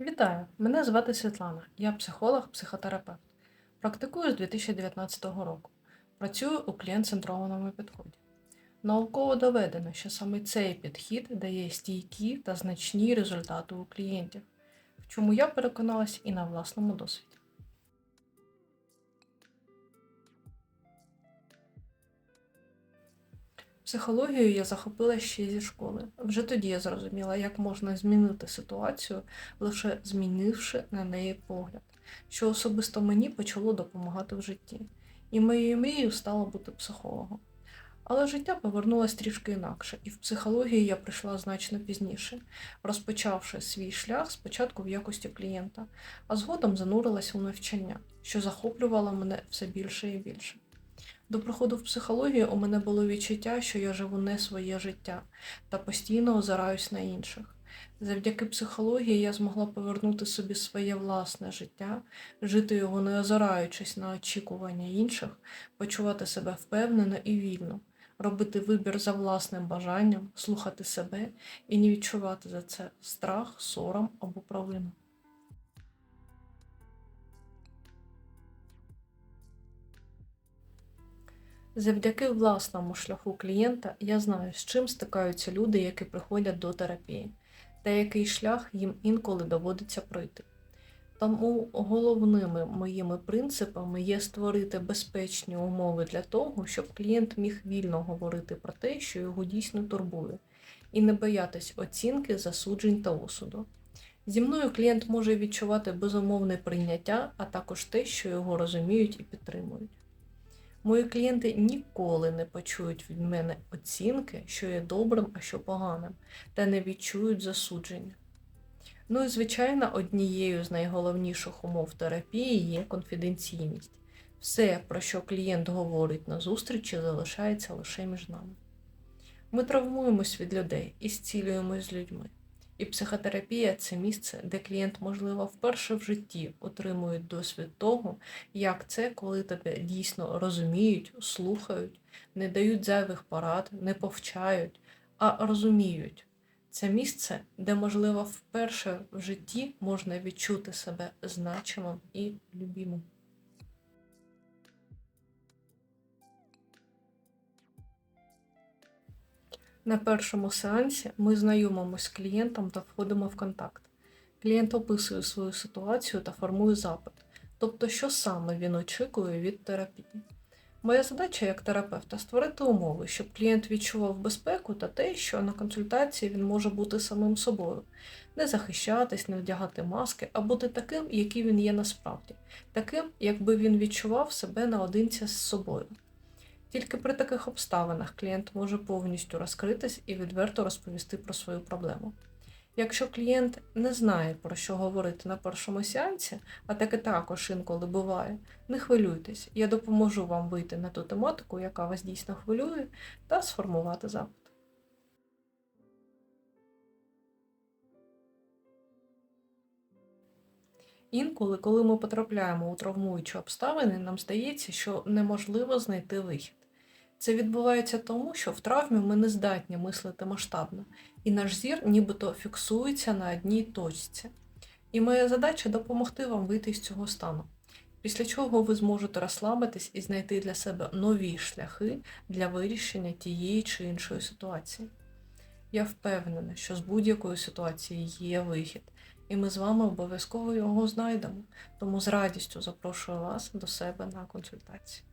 Вітаю! Мене звати Світлана. Я психолог, психотерапевт. Практикую з 2019 року. Працюю у клієнт-центрованому підході. Науково доведено, що саме цей підхід дає стійкі та значні результати у клієнтів, в чому я переконалась і на власному досвіді. Психологією я захопила ще зі школи. Вже тоді я зрозуміла, як можна змінити ситуацію, лише змінивши на неї погляд, що особисто мені почало допомагати в житті. І моєю мрією стало бути психологом. Але життя повернулось трішки інакше, і в психологію я прийшла значно пізніше, розпочавши свій шлях спочатку в якості клієнта, а згодом занурилася у навчання, що захоплювало мене все більше і більше. До приходу в психологію у мене було відчуття, що я живу не своє життя та постійно озираюсь на інших. Завдяки психології я змогла повернути собі своє власне життя, жити його не озираючись на очікування інших, почувати себе впевнено і вільно, робити вибір за власним бажанням, слухати себе і не відчувати за це страх, сором або провину. Завдяки власному шляху клієнта я знаю, з чим стикаються люди, які приходять до терапії, та який шлях їм інколи доводиться пройти. Тому головними моїми принципами є створити безпечні умови для того, щоб клієнт міг вільно говорити про те, що його дійсно турбує, і не боятись оцінки, засуджень та осуду. Зі мною клієнт може відчувати безумовне прийняття, а також те, що його розуміють і підтримують. Мої клієнти ніколи не почують від мене оцінки, що є добрим, а що поганим, та не відчують засудження. Ну і, звичайно, однією з найголовніших умов терапії є конфіденційність. Все, про що клієнт говорить на зустрічі, залишається лише між нами. Ми травмуємось від людей і зцілюємось з людьми. І психотерапія це місце, де клієнт, можливо, вперше в житті отримує досвід того, як це, коли тебе дійсно розуміють, слухають, не дають зайвих порад, не повчають, а розуміють. Це місце, де, можливо, вперше в житті можна відчути себе значимим і любимим. На першому сеансі ми знайомимося з клієнтом та входимо в контакт. Клієнт описує свою ситуацію та формує запит, тобто, що саме він очікує від терапії. Моя задача як терапевта створити умови, щоб клієнт відчував безпеку та те, що на консультації він може бути самим собою, не захищатись, не вдягати маски, а бути таким, який він є насправді, таким, якби він відчував себе наодинці з собою. Тільки при таких обставинах клієнт може повністю розкритись і відверто розповісти про свою проблему. Якщо клієнт не знає, про що говорити на першому сеансі, а таке також інколи буває, не хвилюйтесь, я допоможу вам вийти на ту тематику, яка вас дійсно хвилює, та сформувати запит. Інколи, коли ми потрапляємо у травмуючі обставини, нам здається, що неможливо знайти вихід. Це відбувається тому, що в травмі ми не здатні мислити масштабно, і наш зір нібито фіксується на одній точці. І моя задача допомогти вам вийти з цього стану, після чого ви зможете розслабитись і знайти для себе нові шляхи для вирішення тієї чи іншої ситуації. Я впевнена, що з будь-якої ситуації є вихід, і ми з вами обов'язково його знайдемо. Тому з радістю запрошую вас до себе на консультацію.